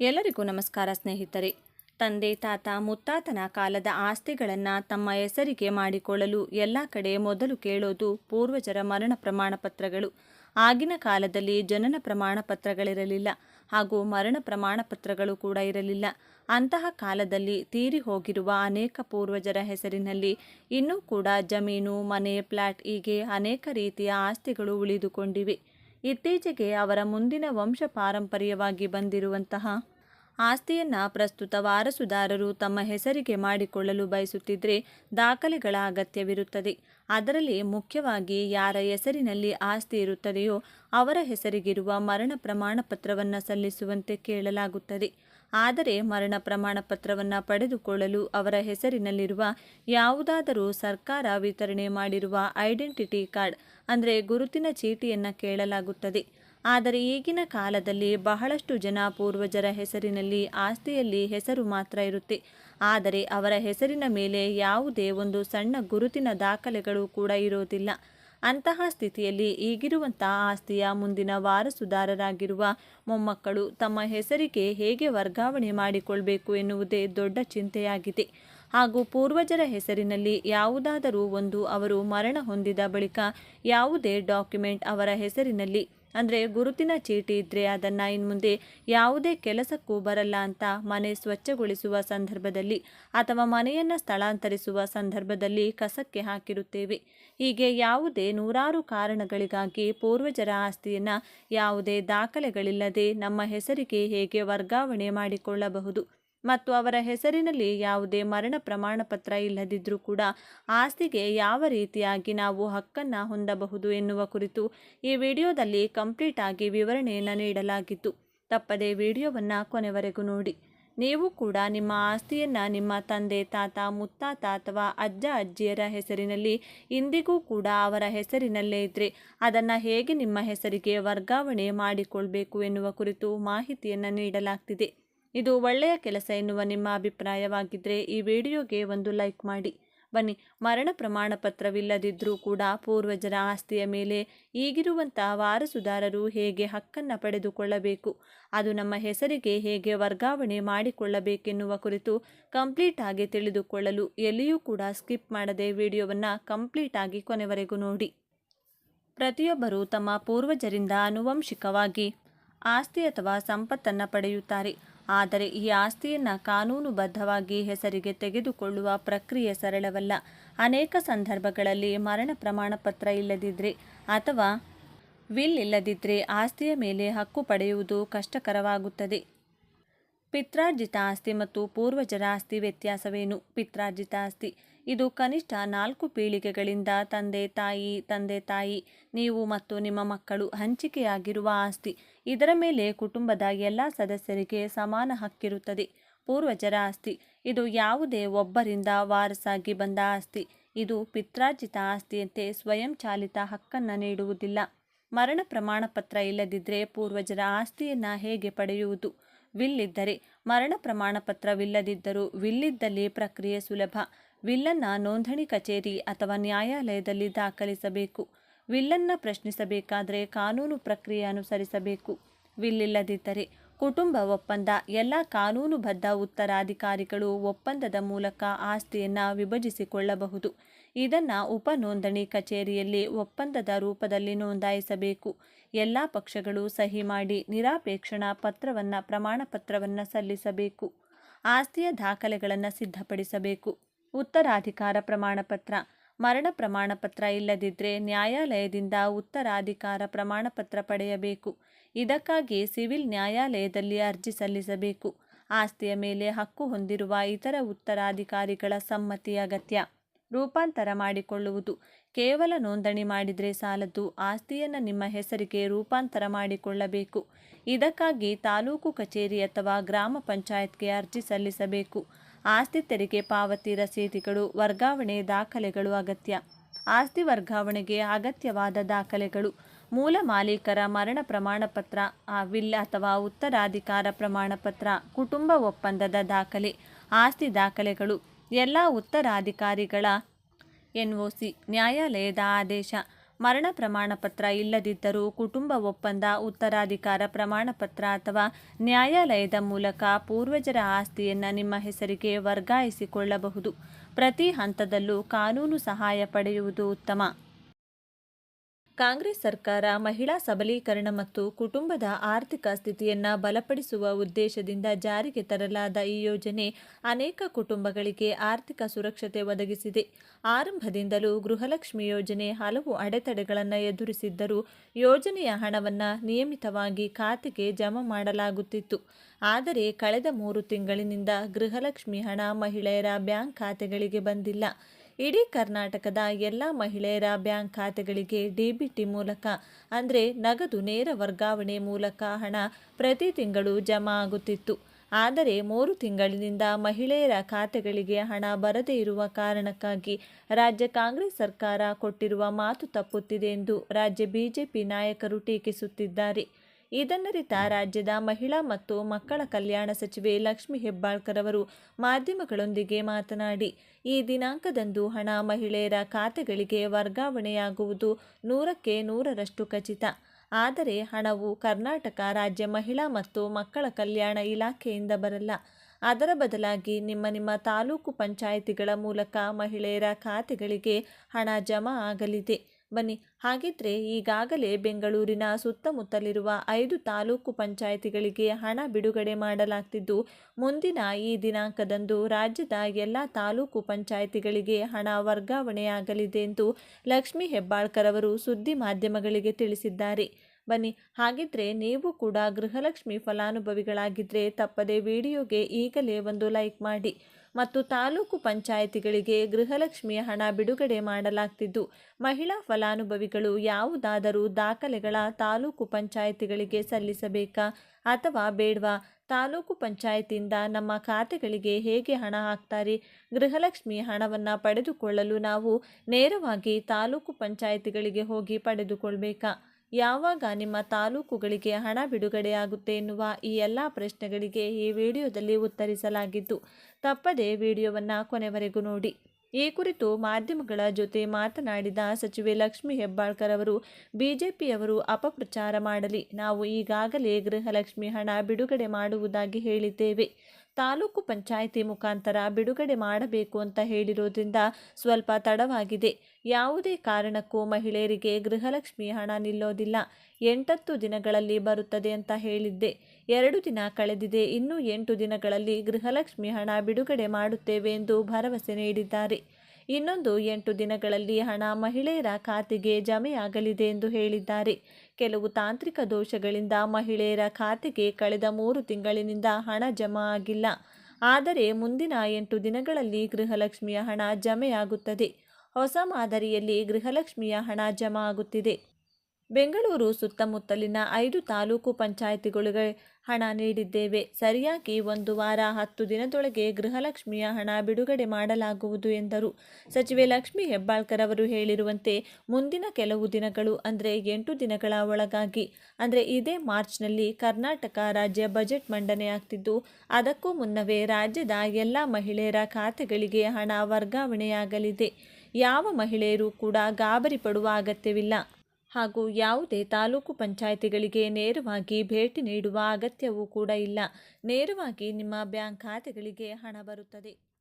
ಎಲ್ಲರಿಗೂ ನಮಸ್ಕಾರ ಸ್ನೇಹಿತರೆ. ತಂದೆ, ತಾತ, ಮುತ್ತಾತನ ಕಾಲದ ಆಸ್ತಿಗಳನ್ನು ತಮ್ಮ ಹೆಸರಿಗೆ ಮಾಡಿಕೊಳ್ಳಲು ಎಲ್ಲ ಕಡೆ ಮೊದಲು ಕೇಳೋದು ಪೂರ್ವಜರ ಮರಣ ಪ್ರಮಾಣ ಪತ್ರಗಳು. ಆಗಿನ ಕಾಲದಲ್ಲಿ ಜನನ ಪ್ರಮಾಣ ಪತ್ರಗಳಿರಲಿಲ್ಲ ಹಾಗೂ ಮರಣ ಪ್ರಮಾಣ ಪತ್ರಗಳು ಕೂಡ ಇರಲಿಲ್ಲ. ಅಂತಹ ಕಾಲದಲ್ಲಿ ತೀರಿ ಹೋಗಿರುವ ಅನೇಕ ಪೂರ್ವಜರ ಹೆಸರಿನಲ್ಲಿ ಇನ್ನೂ ಕೂಡ ಜಮೀನು, ಮನೆ ಫ್ಲ್ಯಾಟ್ ಹೀಗೆ ಅನೇಕ ರೀತಿಯ ಆಸ್ತಿಗಳು ಉಳಿದುಕೊಂಡಿವೆ. ಇತ್ತೀಚೆಗೆ ಅವರ ಮುಂದಿನ ವಂಶ ಪಾರಂಪರ್ಯವಾಗಿ ಬಂದಿರುವಂತಹ ಆಸ್ತಿಯನ್ನು ಪ್ರಸ್ತುತ ವಾರಸುದಾರರು ತಮ್ಮ ಹೆಸರಿಗೆ ಮಾಡಿಕೊಳ್ಳಲು ಬಯಸುತ್ತಿದ್ದರೆ ದಾಖಲೆಗಳ ಅಗತ್ಯವಿರುತ್ತದೆ. ಅದರಲ್ಲಿ ಮುಖ್ಯವಾಗಿ ಯಾರ ಹೆಸರಿನಲ್ಲಿ ಆಸ್ತಿ ಇರುತ್ತದೆಯೋ ಅವರ ಹೆಸರಿಗಿರುವ ಮರಣ ಪ್ರಮಾಣ ಪತ್ರವನ್ನು ಸಲ್ಲಿಸುವಂತೆ ಕೇಳಲಾಗುತ್ತದೆ. ಆದರೆ ಮರಣ ಪ್ರಮಾಣ ಪತ್ರವನ್ನು ಪಡೆದುಕೊಳ್ಳಲು ಅವರ ಹೆಸರಿನಲ್ಲಿರುವ ಯಾವುದಾದರೂ ಸರ್ಕಾರ ವಿತರಣೆ ಮಾಡಿರುವ ಐಡೆಂಟಿಟಿ ಕಾರ್ಡ್, ಅಂದರೆ ಗುರುತಿನ ಚೀಟಿಯನ್ನು ಕೇಳಲಾಗುತ್ತದೆ. ಆದರೆ ಈಗಿನ ಕಾಲದಲ್ಲಿ ಬಹಳಷ್ಟು ಜನ ಪೂರ್ವಜರ ಹೆಸರಿನಲ್ಲಿ ಆಸ್ತಿಯಲ್ಲಿ ಹೆಸರು ಮಾತ್ರ ಇರುತ್ತೆ. ಆದರೆ ಅವರ ಹೆಸರಿನ ಮೇಲೆ ಯಾವುದೇ ಒಂದು ಸಣ್ಣ ಗುರುತಿನ ದಾಖಲೆಗಳು ಕೂಡ ಇರೋದಿಲ್ಲ. ಅಂತಹ ಸ್ಥಿತಿಯಲ್ಲಿ ಈಗಿರುವಂತಹ ಆಸ್ತಿಯ ಮುಂದಿನ ವಾರಸುದಾರರಾಗಿರುವ ಮೊಮ್ಮಕ್ಕಳು ತಮ್ಮ ಹೆಸರಿಗೆ ಹೇಗೆ ವರ್ಗಾವಣೆ ಮಾಡಿಕೊಳ್ಬೇಕು ಎನ್ನುವುದೇ ದೊಡ್ಡ ಚಿಂತೆಯಾಗಿದೆ. ಹಾಗೂ ಪೂರ್ವಜರ ಹೆಸರಿನಲ್ಲಿ ಯಾವುದಾದರೂ ಒಂದು ಅವರು ಮರಣ ಹೊಂದಿದ ಬಳಿಕ ಯಾವುದೇ ಡಾಕ್ಯುಮೆಂಟ್ ಅವರ ಹೆಸರಿನಲ್ಲಿ ಅಂದರೆ ಗುರುತಿನ ಚೀಟಿ ಇದ್ದರೆ ಅದನ್ನು ಇನ್ನು ಮುಂದೆ ಯಾವುದೇ ಕೆಲಸಕ್ಕೂ ಬರಲ್ಲ ಅಂತ ಮನೆ ಸ್ವಚ್ಛಗೊಳಿಸುವ ಸಂದರ್ಭದಲ್ಲಿ ಅಥವಾ ಮನೆಯನ್ನು ಸ್ಥಳಾಂತರಿಸುವ ಸಂದರ್ಭದಲ್ಲಿ ಕಸಕ್ಕೆ ಹಾಕಿರುತ್ತೇವೆ. ಹೀಗೆ ಯಾವುದೇ ನೂರಾರು ಕಾರಣಗಳಿಗಾಗಿ ಪೂರ್ವಜರ ಆಸ್ತಿಯನ್ನು ಯಾವುದೇ ದಾಖಲೆಗಳಿಲ್ಲದೆ ನಮ್ಮ ಹೆಸರಿಗೆ ಹೇಗೆ ವರ್ಗಾವಣೆ ಮಾಡಿಕೊಳ್ಳಬಹುದು? ಮತ್ತು ಅವರ ಹೆಸರಿನಲ್ಲಿ ಯಾವುದೇ ಮರಣ ಪ್ರಮಾಣ ಪತ್ರ ಇಲ್ಲದಿದ್ದರೂ ಕೂಡ ಆಸ್ತಿಗೆ ಯಾವ ರೀತಿಯಾಗಿ ನಾವು ಹಕ್ಕನ್ನು ಹೊಂದಬಹುದು ಎನ್ನುವ ಕುರಿತು ಈ ವಿಡಿಯೋದಲ್ಲಿ ಕಂಪ್ಲೀಟ್ ಆಗಿ ವಿವರಣೆಯನ್ನು ನೀಡಲಾಗಿತ್ತು. ತಪ್ಪದೆ ವಿಡಿಯೋವನ್ನು ಕೊನೆವರೆಗೂ ನೋಡಿ. ನೀವು ಕೂಡ ನಿಮ್ಮ ಆಸ್ತಿಯನ್ನು ನಿಮ್ಮ ತಂದೆ, ತಾತ, ಮುತ್ತಾತ ಅಥವಾ ಅಜ್ಜ, ಅಜ್ಜಿಯರ ಹೆಸರಿನಲ್ಲಿ, ಇಂದಿಗೂ ಕೂಡ ಅವರ ಹೆಸರಿನಲ್ಲೇ ಇದ್ದರೆ ಅದನ್ನು ಹೇಗೆ ನಿಮ್ಮ ಹೆಸರಿಗೆ ವರ್ಗಾವಣೆ ಮಾಡಿಕೊಳ್ಬೇಕು ಎನ್ನುವ ಕುರಿತು ಮಾಹಿತಿಯನ್ನು ನೀಡಲಾಗ್ತಿದೆ. ಇದು ಒಳ್ಳೆಯ ಕೆಲಸ ಎನ್ನುವ ನಿಮ್ಮ ಅಭಿಪ್ರಾಯವಾಗಿದ್ದರೆ ಈ ವಿಡಿಯೋಗೆ ಒಂದು ಲೈಕ್ ಮಾಡಿ. ಬನ್ನಿ, ಮರಣ ಪ್ರಮಾಣ ಪತ್ರವಿಲ್ಲದಿದ್ದರೂ ಕೂಡ ಪೂರ್ವಜರ ಆಸ್ತಿಯ ಮೇಲೆ ಈಗಿರುವಂಥ ವಾರಸುದಾರರು ಹೇಗೆ ಹಕ್ಕನ್ನು ಪಡೆದುಕೊಳ್ಳಬೇಕು? ಅದು ನಮ್ಮ ಹೆಸರಿಗೆ ಹೇಗೆ ವರ್ಗಾವಣೆ ಮಾಡಿಕೊಳ್ಳಬೇಕೆನ್ನುವ ಕುರಿತು ಕಂಪ್ಲೀಟ್ ಆಗಿ ತಿಳಿದುಕೊಳ್ಳಲು ಎಲ್ಲಿಯೂ ಕೂಡ ಸ್ಕಿಪ್ ಮಾಡದೆ ವಿಡಿಯೋವನ್ನು ಕಂಪ್ಲೀಟ್ ಆಗಿ ಕೊನೆವರೆಗೂ ನೋಡಿ. ಪ್ರತಿಯೊಬ್ಬರು ತಮ್ಮ ಪೂರ್ವಜರಿಂದ ಆನುವಂಶಿಕವಾಗಿ ಆಸ್ತಿ ಅಥವಾ ಸಂಪತ್ತನ್ನು ಪಡೆಯುತ್ತಾರೆ. ಆದರೆ ಈ ಆಸ್ತಿಯನ್ನು ಕಾನೂನುಬದ್ಧವಾಗಿ ಹೆಸರಿಗೆ ತೆಗೆದುಕೊಳ್ಳುವ ಪ್ರಕ್ರಿಯೆ ಸರಳವಲ್ಲ. ಅನೇಕ ಸಂದರ್ಭಗಳಲ್ಲಿ ಮರಣ ಪ್ರಮಾಣ ಪತ್ರ ಇಲ್ಲದಿದ್ದರೆ ಅಥವಾ ವಿಲ್ ಇಲ್ಲದಿದ್ದರೆ ಆಸ್ತಿಯ ಮೇಲೆ ಹಕ್ಕು ಪಡೆಯುವುದು ಕಷ್ಟಕರವಾಗುತ್ತದೆ. ಪಿತ್ರಾರ್ಜಿತ ಆಸ್ತಿ ಮತ್ತು ಪೂರ್ವಜರ ಆಸ್ತಿ ವ್ಯತ್ಯಾಸವೇನು? ಪಿತ್ರಾರ್ಜಿತ ಆಸ್ತಿ. ಇದು ಕನಿಷ್ಠ ನಾಲ್ಕು ಪೀಳಿಗೆಗಳಿಂದ ತಂದೆ, ತಾಯಿ ತಂದೆ, ತಾಯಿ, ನೀವು ಮತ್ತು ನಿಮ್ಮ ಮಕ್ಕಳು ಹಂಚಿಕೆಯಾಗಿರುವ ಆಸ್ತಿ. ಇದರ ಮೇಲೆ ಕುಟುಂಬದ ಎಲ್ಲ ಸದಸ್ಯರಿಗೆ ಸಮಾನ ಹಕ್ಕಿರುತ್ತದೆ. ಪೂರ್ವಜರ ಆಸ್ತಿ. ಇದು ಯಾವುದೇ ಒಬ್ಬರಿಂದ ವಾರಸಾಗಿ ಬಂದ ಆಸ್ತಿ. ಇದು ಪಿತ್ರಾರ್ಜಿತ ಆಸ್ತಿಯಂತೆ ಸ್ವಯಂಚಾಲಿತ ಹಕ್ಕನ್ನು ನೀಡುವುದಿಲ್ಲ. ಮರಣ ಪ್ರಮಾಣ ಪತ್ರ ಇಲ್ಲದಿದ್ದರೆ ಪೂರ್ವಜರ ಆಸ್ತಿಯನ್ನು ಹೇಗೆ ಪಡೆಯುವುದು? ವಿಲ್ಲಿದ್ದರೆ ಮರಣ ಪ್ರಮಾಣ ಪತ್ರವಿಲ್ಲದಿದ್ದರೂ ವಿಲ್ಲಿದ್ದಲ್ಲಿ ಪ್ರಕ್ರಿಯೆ ಸುಲಭ. ವಿಲ್ಲನ್ನು ನೋಂದಣಿ ಕಚೇರಿ ಅಥವಾ ನ್ಯಾಯಾಲಯದಲ್ಲಿ ದಾಖಲಿಸಬೇಕು. ವಿಲ್ಲನ್ನ ಪ್ರಶ್ನಿಸಬೇಕಾದರೆ ಕಾನೂನು ಪ್ರಕ್ರಿಯೆ ಅನುಸರಿಸಬೇಕು. ವಿಲ್ಲಿಲ್ಲದಿದ್ದರೆ ಕುಟುಂಬ ಒಪ್ಪಂದ, ಎಲ್ಲ ಕಾನೂನುಬದ್ಧ ಉತ್ತರಾಧಿಕಾರಿಗಳು ಒಪ್ಪಂದದ ಮೂಲಕ ಆಸ್ತಿಯನ್ನು ವಿಭಜಿಸಿಕೊಳ್ಳಬಹುದು. ಇದನ್ನು ಉಪ ನೋಂದಣಿ ಕಚೇರಿಯಲ್ಲಿ ಒಪ್ಪಂದದ ರೂಪದಲ್ಲಿ ನೋಂದಾಯಿಸಬೇಕು. ಎಲ್ಲ ಪಕ್ಷಗಳು ಸಹಿ ಮಾಡಿ ನಿರಾಪೇಕ್ಷಣ ಪತ್ರವನ್ನು ಪ್ರಮಾಣಪತ್ರವನ್ನು ಸಲ್ಲಿಸಬೇಕು. ಆಸ್ತಿಯ ದಾಖಲೆಗಳನ್ನು ಸಿದ್ಧಪಡಿಸಬೇಕು. ಉತ್ತರಾಧಿಕಾರ ಪ್ರಮಾಣಪತ್ರ ಮರಣ ಪ್ರಮಾಣಪತ್ರ ಇಲ್ಲದಿದ್ದರೆ ನ್ಯಾಯಾಲಯದಿಂದ ಉತ್ತರಾಧಿಕಾರ ಪ್ರಮಾಣಪತ್ರ ಪಡೆಯಬೇಕು. ಇದಕ್ಕಾಗಿ ಸಿವಿಲ್ ನ್ಯಾಯಾಲಯದಲ್ಲಿ ಅರ್ಜಿ ಸಲ್ಲಿಸಬೇಕು. ಆಸ್ತಿಯ ಮೇಲೆ ಹಕ್ಕು ಹೊಂದಿರುವ ಇತರ ಉತ್ತರಾಧಿಕಾರಿಗಳ ಸಮ್ಮತಿ ಅಗತ್ಯ. ರೂಪಾಂತರ ಮಾಡಿಕೊಳ್ಳುವುದು. ಕೇವಲ ನೋಂದಣಿ ಮಾಡಿದರೆ ಸಾಲದು ಆಸ್ತಿಯನ್ನು ನಿಮ್ಮ ಹೆಸರಿಗೆ ರೂಪಾಂತರ ಮಾಡಿಕೊಳ್ಳಬೇಕು. ಇದಕ್ಕಾಗಿ ತಾಲೂಕು ಕಚೇರಿ ಅಥವಾ ಗ್ರಾಮ ಪಂಚಾಯತ್ಗೆ ಅರ್ಜಿ ಸಲ್ಲಿಸಬೇಕು. ಆಸ್ತಿ ತೆರಿಗೆ ಪಾವತಿ ರಸೀದಿಗಳು, ವರ್ಗಾವಣೆ ದಾಖಲೆಗಳು ಅಗತ್ಯ. ಆಸ್ತಿ ವರ್ಗಾವಣೆಗೆ ಅಗತ್ಯವಾದ ದಾಖಲೆಗಳು. ಮೂಲ ಮಾಲೀಕರ ಮರಣ ಪ್ರಮಾಣ ಪತ್ರ ವಿಲ್ ಅಥವಾ ಉತ್ತರಾಧಿಕಾರ ಪ್ರಮಾಣ ಪತ್ರ ಕುಟುಂಬ ಒಪ್ಪಂದದ ದಾಖಲೆ, ಆಸ್ತಿ ದಾಖಲೆಗಳು, ಎಲ್ಲ ಉತ್ತರಾಧಿಕಾರಿಗಳ ಎನ್ಒಸಿ, ನ್ಯಾಯಾಲಯದ ಆದೇಶ. ಮರಣ ಪ್ರಮಾಣ ಪತ್ರ ಇಲ್ಲದಿದ್ದರೂ ಕುಟುಂಬ ಒಪ್ಪಂದ, ಉತ್ತರಾಧಿಕಾರ ಪ್ರಮಾಣ ಪತ್ರ ಅಥವಾ ನ್ಯಾಯಾಲಯದ ಮೂಲಕ ಪೂರ್ವಜರ ಆಸ್ತಿಯನ್ನು ನಿಮ್ಮ ಹೆಸರಿಗೆ ವರ್ಗಾಯಿಸಿಕೊಳ್ಳಬಹುದು. ಪ್ರತಿ ಹಂತದಲ್ಲೂ ಕಾನೂನು ಸಹಾಯ ಪಡೆಯುವುದು ಉತ್ತಮ. ಕಾಂಗ್ರೆಸ್ ಸರ್ಕಾರ ಮಹಿಳಾ ಸಬಲೀಕರಣ ಮತ್ತು ಕುಟುಂಬದ ಆರ್ಥಿಕ ಸ್ಥಿತಿಯನ್ನು ಬಲಪಡಿಸುವ ಉದ್ದೇಶದಿಂದ ಜಾರಿಗೆ ತರಲಾದ ಈ ಯೋಜನೆ ಅನೇಕ ಕುಟುಂಬಗಳಿಗೆ ಆರ್ಥಿಕ ಸುರಕ್ಷತೆ ಒದಗಿಸಿದೆ. ಆರಂಭದಿಂದಲೂ ಗೃಹಲಕ್ಷ್ಮಿ ಯೋಜನೆ ಹಲವು ಅಡೆತಡೆಗಳನ್ನು ಎದುರಿಸಿದ್ದರೂ ಯೋಜನೆಯ ಹಣವನ್ನು ನಿಯಮಿತವಾಗಿ ಖಾತೆಗೆ ಜಮಾ ಮಾಡಲಾಗುತ್ತಿತ್ತು. ಆದರೆ ಕಳೆದ ಮೂರು ತಿಂಗಳಿನಿಂದ ಗೃಹಲಕ್ಷ್ಮಿ ಹಣ ಮಹಿಳೆಯರ ಬ್ಯಾಂಕ್ ಖಾತೆಗಳಿಗೆ ಬಂದಿಲ್ಲ. ಇಡೀ ಕರ್ನಾಟಕದ ಎಲ್ಲ ಮಹಿಳೆಯರ ಬ್ಯಾಂಕ್ ಖಾತೆಗಳಿಗೆ ಡಿಬಿಟಿ ಮೂಲಕ, ಅಂದರೆ ನಗದು ನೇರ ವರ್ಗಾವಣೆ ಮೂಲಕ ಹಣ ಪ್ರತಿ ತಿಂಗಳು ಜಮಾ ಆಗುತ್ತಿತ್ತು. ಆದರೆ ಮೂರು ತಿಂಗಳಿನಿಂದ ಮಹಿಳೆಯರ ಖಾತೆಗಳಿಗೆ ಹಣ ಬರದೇ ಇರುವ ಕಾರಣಕ್ಕಾಗಿ ರಾಜ್ಯ ಕಾಂಗ್ರೆಸ್ ಸರ್ಕಾರ ಕೊಟ್ಟಿರುವ ಮಾತು ತಪ್ಪುತ್ತಿದೆ ಎಂದು ರಾಜ್ಯ ಬಿಜೆಪಿ ನಾಯಕರು ಟೀಕಿಸುತ್ತಿದ್ದಾರೆ. ಇದನ್ನರಿತ ರಾಜ್ಯದ ಮಹಿಳಾ ಮತ್ತು ಮಕ್ಕಳ ಕಲ್ಯಾಣ ಸಚಿವೆ ಲಕ್ಷ್ಮಿ ಹೆಬ್ಬಾಳ್ಕರ್ ಅವರು ಮಾಧ್ಯಮಗಳೊಂದಿಗೆ ಮಾತನಾಡಿ, ಈ ದಿನಾಂಕದಂದು ಹಣ ಮಹಿಳೆಯರ ಖಾತೆಗಳಿಗೆ ವರ್ಗಾವಣೆಯಾಗುವುದು ನೂರಕ್ಕೆ ನೂರರಷ್ಟು ಖಚಿತ. ಆದರೆ ಹಣವು ಕರ್ನಾಟಕ ರಾಜ್ಯ ಮಹಿಳಾ ಮತ್ತು ಮಕ್ಕಳ ಕಲ್ಯಾಣ ಇಲಾಖೆಯಿಂದ ಬರಲ್ಲ. ಅದರ ಬದಲಾಗಿ ನಿಮ್ಮ ನಿಮ್ಮ ತಾಲೂಕು ಪಂಚಾಯಿತಿಗಳ ಮೂಲಕ ಮಹಿಳೆಯರ ಖಾತೆಗಳಿಗೆ ಹಣ ಜಮಾ ಆಗಲಿದೆ. ಬನ್ನಿ. ಹಾಗಿದ್ರೆ ಈಗಾಗಲೇ ಬೆಂಗಳೂರಿನ ಸುತ್ತಮುತ್ತಲಿರುವ ಐದು ತಾಲೂಕು ಪಂಚಾಯಿತಿಗಳಿಗೆ ಹಣ ಬಿಡುಗಡೆ ಮಾಡಲಾಗ್ತಿದ್ದು, ಮುಂದಿನ ಈ ದಿನಾಂಕದಂದು ರಾಜ್ಯದ ಎಲ್ಲ ತಾಲೂಕು ಪಂಚಾಯಿತಿಗಳಿಗೆ ಹಣ ವರ್ಗಾವಣೆಯಾಗಲಿದೆ ಎಂದು ಲಕ್ಷ್ಮೀ ಹೆಬ್ಬಾಳ್ಕರ್ ಅವರು ಸುದ್ದಿ ಮಾಧ್ಯಮಗಳಿಗೆ ತಿಳಿಸಿದ್ದಾರೆ. ಬನ್ನಿ. ಹಾಗಿದ್ರೆ ನೀವು ಕೂಡ ಗೃಹಲಕ್ಷ್ಮಿ ಫಲಾನುಭವಿಗಳಾಗಿದ್ದರೆ ತಪ್ಪದೆ ವಿಡಿಯೋಗೆ ಈಗಲೇ ಒಂದು ಲೈಕ್ ಮಾಡಿ. ಮತ್ತು ತಾಲೂಕು ಪಂಚಾಯಿತಿಗಳಿಗೆ ಗೃಹಲಕ್ಷ್ಮಿಯ ಹಣ ಬಿಡುಗಡೆ ಮಾಡಲಾಗ್ತಿದ್ದು, ಮಹಿಳಾ ಫಲಾನುಭವಿಗಳು ಯಾವುದಾದರೂ ದಾಖಲೆಗಳ ತಾಲೂಕು ಪಂಚಾಯಿತಿಗಳಿಗೆ ಸಲ್ಲಿಸಬೇಕಾ ಅಥವಾ ಬೇಡವಾ? ತಾಲೂಕು ಪಂಚಾಯತಿಯಿಂದ ನಮ್ಮ ಖಾತೆಗಳಿಗೆ ಹೇಗೆ ಹಣ ಹಾಕ್ತಾರೆ? ಗೃಹಲಕ್ಷ್ಮಿ ಹಣವನ್ನು ಪಡೆದುಕೊಳ್ಳಲು ನಾವು ನೇರವಾಗಿ ತಾಲೂಕು ಪಂಚಾಯಿತಿಗಳಿಗೆ ಹೋಗಿ ಪಡೆದುಕೊಳ್ಬೇಕಾ? ಯಾವಾಗ ನಿಮ್ಮ ತಾಲೂಕುಗಳಿಗೆ ಹಣ ಬಿಡುಗಡೆಯಾಗುತ್ತೆ ಎನ್ನುವ ಈ ಎಲ್ಲ ಪ್ರಶ್ನೆಗಳಿಗೆ ಈ ವಿಡಿಯೋದಲ್ಲಿ ಉತ್ತರಿಸಲಾಗಿದ್ದು, ತಪ್ಪದೇ ವಿಡಿಯೋವನ್ನು ಕೊನೆವರೆಗೂ ನೋಡಿ. ಈ ಕುರಿತು ಮಾಧ್ಯಮಗಳ ಜೊತೆ ಮಾತನಾಡಿದ ಸಚಿವೆ ಲಕ್ಷ್ಮಿ ಹೆಬ್ಬಾಳ್ಕರ್ ಅವರು, ಬಿಜೆಪಿಯವರು ಅಪಪ್ರಚಾರ ಮಾಡಲಿ, ನಾವು ಈಗಾಗಲೇ ಗೃಹಲಕ್ಷ್ಮಿ ಹಣ ಬಿಡುಗಡೆ ಮಾಡುವುದಾಗಿ ಹೇಳಿದ್ದೇವೆ. ತಾಲೂಕು ಪಂಚಾಯಿತಿ ಮುಖಾಂತರ ಬಿಡುಗಡೆ ಮಾಡಬೇಕು ಅಂತ ಹೇಳಿರೋದ್ರಿಂದ ಸ್ವಲ್ಪ ತಡವಾಗಿದೆ. ಯಾವುದೇ ಕಾರಣಕ್ಕೂ ಮಹಿಳೆಯರಿಗೆ ಗೃಹಲಕ್ಷ್ಮಿ ಹಣ ನಿಲ್ಲೋದಿಲ್ಲ. ಎಂಟತ್ತು ದಿನಗಳಲ್ಲಿ ಬರುತ್ತದೆ ಅಂತ ಹೇಳಿದ್ದೆ. ಎರಡು ದಿನ ಕಳೆದಿದೆ. ಇನ್ನೂ ಎಂಟು ದಿನಗಳಲ್ಲಿ ಗೃಹಲಕ್ಷ್ಮಿ ಹಣ ಬಿಡುಗಡೆ ಮಾಡುತ್ತೇವೆ ಎಂದು ಭರವಸೆ ನೀಡಿದ್ದಾರೆ. ಇನ್ನೊಂದು ಎಂಟು ದಿನಗಳಲ್ಲಿ ಹಣ ಮಹಿಳೆಯರ ಖಾತೆಗೆ ಜಮೆಯಾಗಲಿದೆ ಎಂದು ಹೇಳಿದ್ದಾರೆ. ಕೆಲವು ತಾಂತ್ರಿಕ ದೋಷಗಳಿಂದ ಮಹಿಳೆಯರ ಖಾತೆಗೆ ಕಳೆದ ಮೂರು ತಿಂಗಳಿನಿಂದ ಹಣ ಜಮಾ ಆಗಿಲ್ಲ. ಆದರೆ ಮುಂದಿನ ಎಂಟು ದಿನಗಳಲ್ಲಿ ಗೃಹಲಕ್ಷ್ಮಿಯ ಹಣ ಜಮೆಯಾಗುತ್ತದೆ. ಹೊಸ ಮಾದರಿಯಲ್ಲಿ ಗೃಹಲಕ್ಷ್ಮಿಯ ಹಣ ಜಮಾ ಆಗುತ್ತಿದೆ. ಬೆಂಗಳೂರು ಸುತ್ತಮುತ್ತಲಿನ ಐದು ತಾಲೂಕು ಪಂಚಾಯಿತಿಗಳಿಗೆ ಹಣ ನೀಡಿದ್ದೇವೆ. ಸರಿಯಾಗಿ ಒಂದು ವಾರ ಹತ್ತು ದಿನದೊಳಗೆ ಗೃಹಲಕ್ಷ್ಮಿಯ ಹಣ ಬಿಡುಗಡೆ ಮಾಡಲಾಗುವುದು ಎಂದರು. ಸಚಿವೆ ಲಕ್ಷ್ಮಿ ಹೆಬ್ಬಾಳ್ಕರ್ ಅವರು ಹೇಳಿರುವಂತೆ, ಮುಂದಿನ ಕೆಲವು ದಿನಗಳು ಅಂದರೆ ಎಂಟು ದಿನಗಳ ಒಳಗಾಗಿ. ಅಂದರೆ ಇದೇ ಮಾರ್ಚ್ನಲ್ಲಿ ಕರ್ನಾಟಕ ರಾಜ್ಯ ಬಜೆಟ್ ಮಂಡನೆ ಆಗ್ತಿದ್ದು, ಅದಕ್ಕೂ ಮುನ್ನವೇ ರಾಜ್ಯದ ಎಲ್ಲ ಮಹಿಳೆಯರ ಖಾತೆಗಳಿಗೆ ಹಣ ವರ್ಗಾವಣೆಯಾಗಲಿದೆ. ಯಾವ ಮಹಿಳೆಯರು ಕೂಡ ಗಾಬರಿ ಪಡುವ ಅಗತ್ಯವಿಲ್ಲ. ಹಾಗೂ ಯಾವುದೇ ತಾಲೂಕು ಪಂಚಾಯಿತಿಗಳಿಗೆ ನೇರವಾಗಿ ಭೇಟಿ ನೀಡುವ ಅಗತ್ಯವೂ ಕೂಡ ಇಲ್ಲ. ನೇರವಾಗಿ ನಿಮ್ಮ ಬ್ಯಾಂಕ್ ಖಾತೆಗಳಿಗೆ ಹಣ ಬರುತ್ತದೆ.